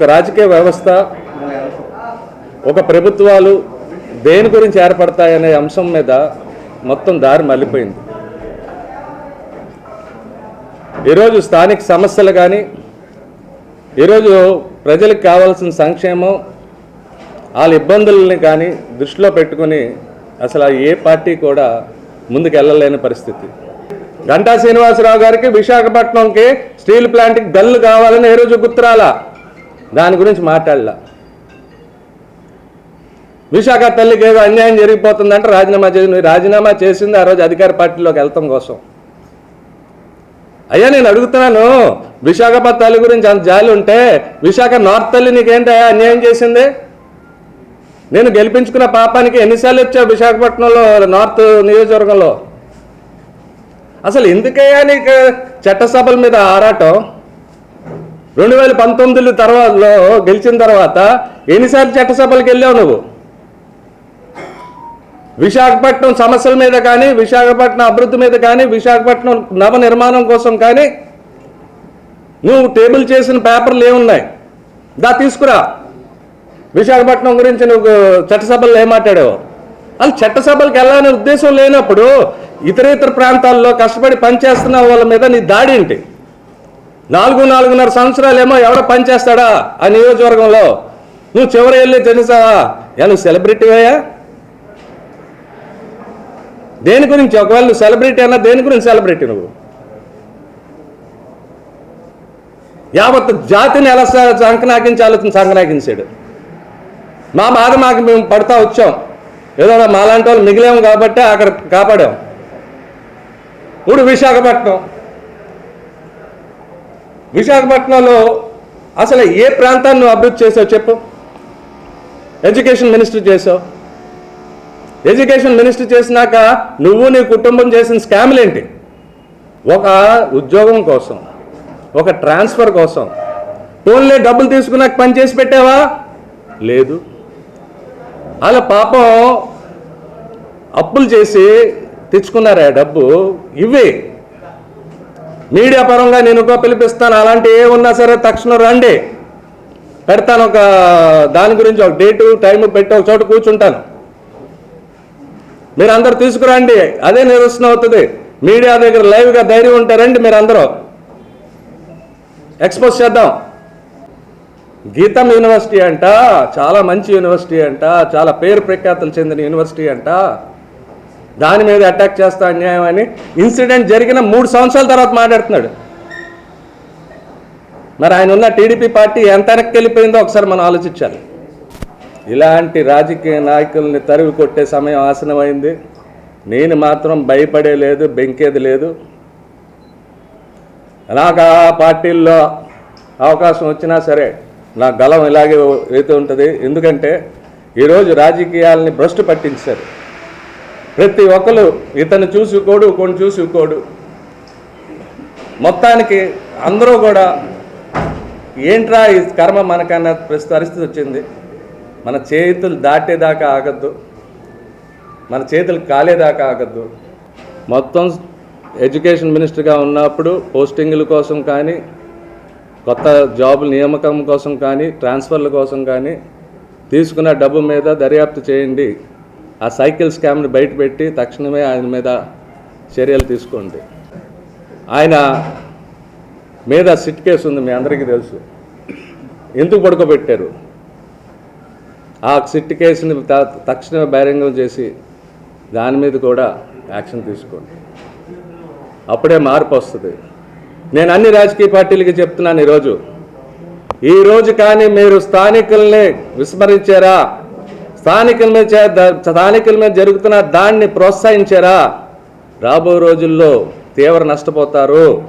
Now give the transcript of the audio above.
ఒక రాజకీయ వ్యవస్థ ఒక ప్రభుత్వాలు దేని గురించి ఏర్పడతాయనే అంశం మీద మొత్తం దారి మళ్ళీపోయింది. ఈరోజు స్థానిక సమస్యలు కానీ ఈరోజు ప్రజలకు కావాల్సిన సంక్షేమం వాళ్ళ ఇబ్బందుల్ని కానీ దృష్టిలో పెట్టుకుని అసలు ఏ పార్టీ కూడా ముందుకు వెళ్ళలేని పరిస్థితి. గంటా శ్రీనివాసరావు గారికి విశాఖపట్నంకి స్టీల్ ప్లాంట్కి గల్లు కావాలని ఏ రోజు గుర్తురాలా? దాని గురించి మాట్లాడలా. విశాఖ తల్లికి ఏదో అన్యాయం జరిగిపోతుందంటే రాజీనామా చేసి రాజీనామా చేసింది ఆ రోజు అధికార పార్టీలోకి వెళ్తాం కోసం. అయ్యా నేను అడుగుతున్నాను విశాఖపట్నం తల్లి గురించి అంత జాలి ఉంటే విశాఖ నార్త్ తల్లి నీకేంటయ్యా అన్యాయం చేసింది? నేను గెలిపించుకున్న పాపానికి ఎన్నిసార్లు వచ్చావు విశాఖపట్నంలో నార్త్ నియోజకవర్గంలో? అసలు ఎందుకయ్యా నీకు చట్టసభల మీద ఆరాటం? రెండు వేల పంతొమ్మిది తర్వాతలో గెలిచిన తర్వాత ఎన్నిసార్లు చట్టసభలకు వెళ్ళావు నువ్వు? విశాఖపట్నం సమస్యల మీద కానీ విశాఖపట్నం అభివృద్ధి మీద కానీ విశాఖపట్నం నవ నిర్మాణం కోసం కానీ నువ్వు టేబుల్ చేసిన పేపర్లు ఏమున్నాయి? దా తీసుకురా. విశాఖపట్నం గురించి నువ్వు చట్టసభల్లో ఏం మాట్లాడావు? వాళ్ళు చట్టసభలకు వెళ్ళాలనే ఉద్దేశం లేనప్పుడు ఇతర ఇతర ప్రాంతాల్లో కష్టపడి పనిచేస్తున్న వాళ్ళ మీద నీ దాడి ఏంటి? నాలుగు నాలుగున్నర సంవత్సరాలు ఏమో ఎవడో పనిచేస్తాడా ఆ నియోజకవర్గంలో? నువ్వు చివరి వెళ్ళి తెలుసావా యా నువ్వు సెలబ్రిటీవయ్యా దేని గురించి? ఒకవేళ నువ్వు సెలబ్రిటీ అన్నా దేని గురించి సెలబ్రిటీ నువ్వు? యావత్ జాతిని ఎలా స- సంకనాకించి ఆలోచన సంకనాకించాడు. మా బాధ మాకు మేము పడతా వచ్చాం. ఏదో మాలాంటి వాళ్ళు మిగిలాము కాబట్టి అక్కడ కాపాడాం. ఇప్పుడు విశాఖపట్నం. విశాఖపట్నంలో అసలు ఏ ప్రాంతాన్ని నువ్వు అభివృద్ధి చేసావు చెప్పు? ఎడ్యుకేషన్ మినిస్టర్ చేసావు ఎడ్యుకేషన్ మినిస్టర్ చేసినాక నువ్వు నీ కుటుంబం చేసిన స్కామ్లు ఏంటి? ఒక ఉద్యోగం కోసం ఒక ట్రాన్స్ఫర్ కోసం. ఫోన్లే డబ్బులు తీసుకున్నాక పని చేసి పెట్టావా? లేదు. అలా పాపం అప్పులు చేసి తెచ్చుకున్నారా డబ్బు. ఇవే మీడియా పరంగా నేను ఒక పిలిపిస్తాను. అలాంటి ఏ ఉన్నా సరే తక్షణం రండి. పెడతాను ఒక దాని గురించి ఒక డేటు టైం పెట్టి ఒక చోట కూర్చుంటాను. మీరు అందరు తీసుకురండి. అదే నిరసన అవుతుంది. మీడియా దగ్గర లైవ్గా ధైర్యం ఉంటారండి మీరు అందరూ ఎక్స్పోజ్ చేద్దాం. గీతం యూనివర్సిటీ అంట చాలా మంచి యూనివర్సిటీ అంట చాలా పేరు ప్రఖ్యాతులు చెందిన యూనివర్సిటీ అంట. దాని మీద అటాక్ చేస్తా అన్యాయం అని ఇన్సిడెంట్ జరిగిన మూడు సంవత్సరాల తర్వాత మాట్లాడుతున్నాడు. మరి ఆయన ఉన్న టీడీపీ పార్టీ ఎంత వెనక్కి వెళ్ళిపోయిందో ఒకసారి మనం ఆలోచించాలి. ఇలాంటి రాజకీయ నాయకుల్ని తరివి కొట్టే సమయం ఆసనమైంది. నేను మాత్రం భయపడే లేదు బెంకేది లేదు. నాకు ఆ పార్టీల్లో అవకాశం వచ్చినా సరే నా గలం ఇలాగే అయితే ఉంటుంది. ఎందుకంటే ఈరోజు రాజకీయాలని భ్రష్టు పట్టించారు. ప్రతి ఒక్కరు ఇతను చూసుకోడు కొన్ని చూసుకోడు. మొత్తానికి అందరూ కూడా ఏంట్రా ఈ కర్మ మనకన్నా ప్రస్తుత పరిస్థితి వచ్చింది? మన చేతులు దాటేదాకా ఆగద్దు. మన చేతులు కాలేదాకా ఆగద్దు. మొత్తం ఎడ్యుకేషన్ మినిస్టర్గా ఉన్నప్పుడు పోస్టింగ్ల కోసం కానీ కొత్త జాబుల నియామకం కోసం కానీ ట్రాన్స్ఫర్ల కోసం కానీ తీసుకున్న డబ్బు మీద దర్యాప్తు చేయండి. ఆ సైకిల్ స్కామ్ని బయటపెట్టి తక్షణమే ఆయన మీద చర్యలు తీసుకోండి. ఆయన మీద సిట్ కేసు ఉంది మీ అందరికీ తెలుసు. ఎందుకు పడుకోబెట్టారు? ఆ సిట్ కేసుని త- తక్షణమే బహిరంగం చేసి దాని మీద కూడా యాక్షన్ తీసుకోండి. అప్పుడే మార్పు వస్తుంది. నేను అన్ని రాజకీయ పార్టీలకి చెప్తున్నాను ఈరోజు. ఈ రోజు కానీ మీరు స్థానికుల్ని విస్మరించారా? స్థానికుల మీద చే- స్థానికుల మీద జరుగుతున్న దాన్ని ప్రోత్సహించారా? రాబోయే రోజుల్లో తీవ్ర నష్టపోతారు.